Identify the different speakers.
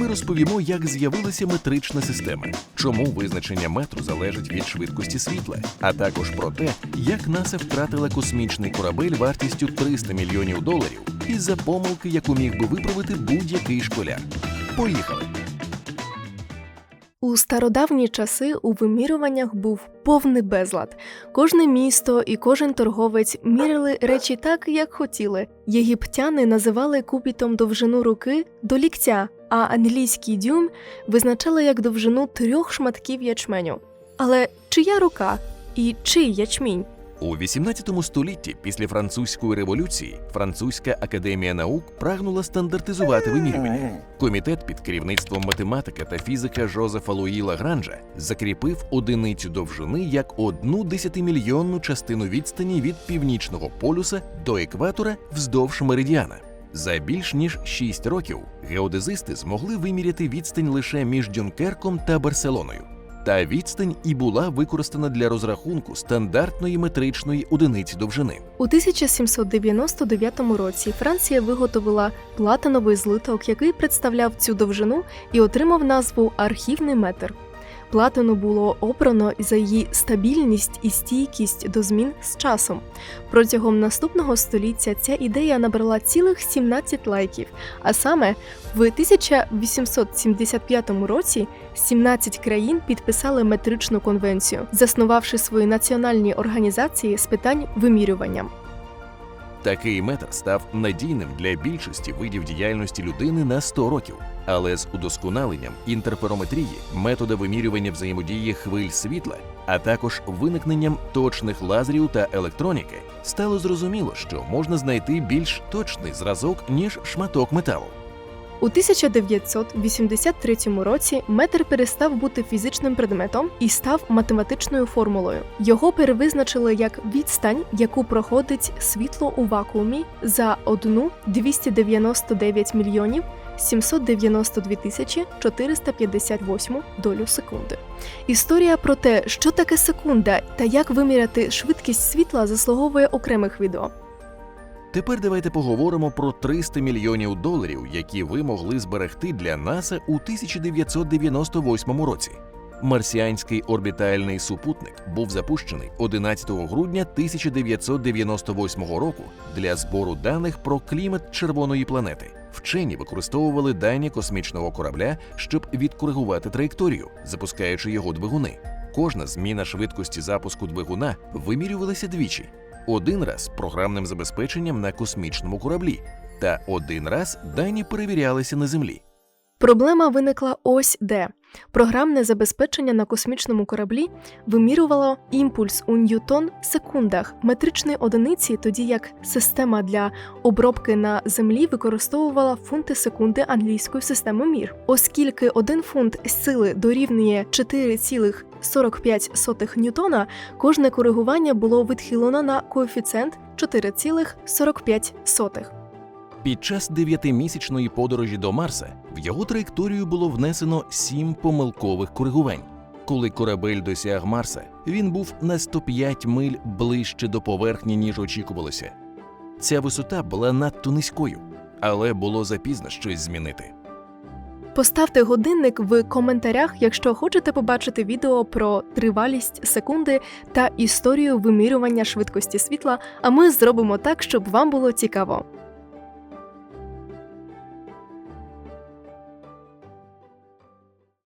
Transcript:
Speaker 1: ми розповімо, як з'явилася метрична система, чому визначення метру залежить від швидкості світла, а також про те, як НАСА втратила космічний корабель вартістю 300 мільйонів доларів із-за помилки, яку міг би виправити будь-який школяр. Поїхали!
Speaker 2: У стародавні часи у вимірюваннях був повний безлад. Кожне місто і кожен торговець міряли речі так, як хотіли. Єгиптяни називали кубітом довжину руки до ліктя, а англійський дюйм визначали як довжину трьох шматків ячменю. Але чия рука і чий ячмінь?
Speaker 1: У 18 столітті, після французької революції, Французька академія наук прагнула стандартизувати вимірювання. Комітет під керівництвом математика та фізика Жозефа Луї Лагранжа закріпив одиницю довжини як одну десятимільйонну частину відстані від північного полюса до екватора вздовж меридіана. За більш ніж 6 років геодезисти змогли виміряти відстань лише між Дюнкерком та Барселоною. Та відстань і була використана для розрахунку стандартної метричної одиниці довжини.
Speaker 2: У 1799 році Франція виготовила платиновий злиток, який представляв цю довжину і отримав назву архівний метр. Платину було обрано за її стабільність і стійкість до змін з часом. Протягом наступного століття ця ідея набрала цілих 17 лайків, а саме в 1875 році 17 країн підписали метричну конвенцію, заснувавши свої національні організації з питань вимірювання.
Speaker 1: Такий метр став надійним для більшості видів діяльності людини на 100 років. Але з удосконаленням інтерферометрії, метода вимірювання взаємодії хвиль світла, а також виникненням точних лазерів та електроніки, стало зрозуміло, що можна знайти більш точний зразок ніж шматок металу.
Speaker 2: У 1983 році метр перестав бути фізичним предметом і став математичною формулою. Його перевизначили як відстань, яку проходить світло у вакуумі за одну 299 мільйонів 792 тисячі 458 долю секунди. Історія про те, що таке секунда та як виміряти швидкість світла, заслуговує окремих відео.
Speaker 1: Тепер давайте поговоримо про 300 мільйонів доларів, які ви могли зберегти для НАСА у 1998 році. Марсіанський орбітальний супутник був запущений 11 грудня 1998 року для збору даних про клімат червоної планети. Вчені використовували дані космічного корабля, щоб відкоригувати траєкторію, запускаючи його двигуни. Кожна зміна швидкості запуску двигуна вимірювалася двічі: один раз програмним забезпеченням на космічному кораблі, та один раз дані перевірялися на землі.
Speaker 2: Проблема виникла ось де. Програмне забезпечення на космічному кораблі вимірювало імпульс у ньютон секундах метричної одиниці, тоді як система для обробки на землі використовувала фунти секунди англійської системи мір. Оскільки один фунт сили дорівнює 4,45 ньютона, кожне коригування було відхилено на коефіцієнт 4,45.
Speaker 1: Під час дев'ятимісячної подорожі до Марса в його траєкторію було внесено сім помилкових коригувань. Коли корабель досяг Марса, він був на 105 миль ближче до поверхні, ніж очікувалося. Ця висота була надто низькою, але було запізно щось змінити.
Speaker 2: Поставте годинник в коментарях, якщо хочете побачити відео про тривалість секунди та історію вимірювання швидкості світла, а ми зробимо так, щоб вам було цікаво.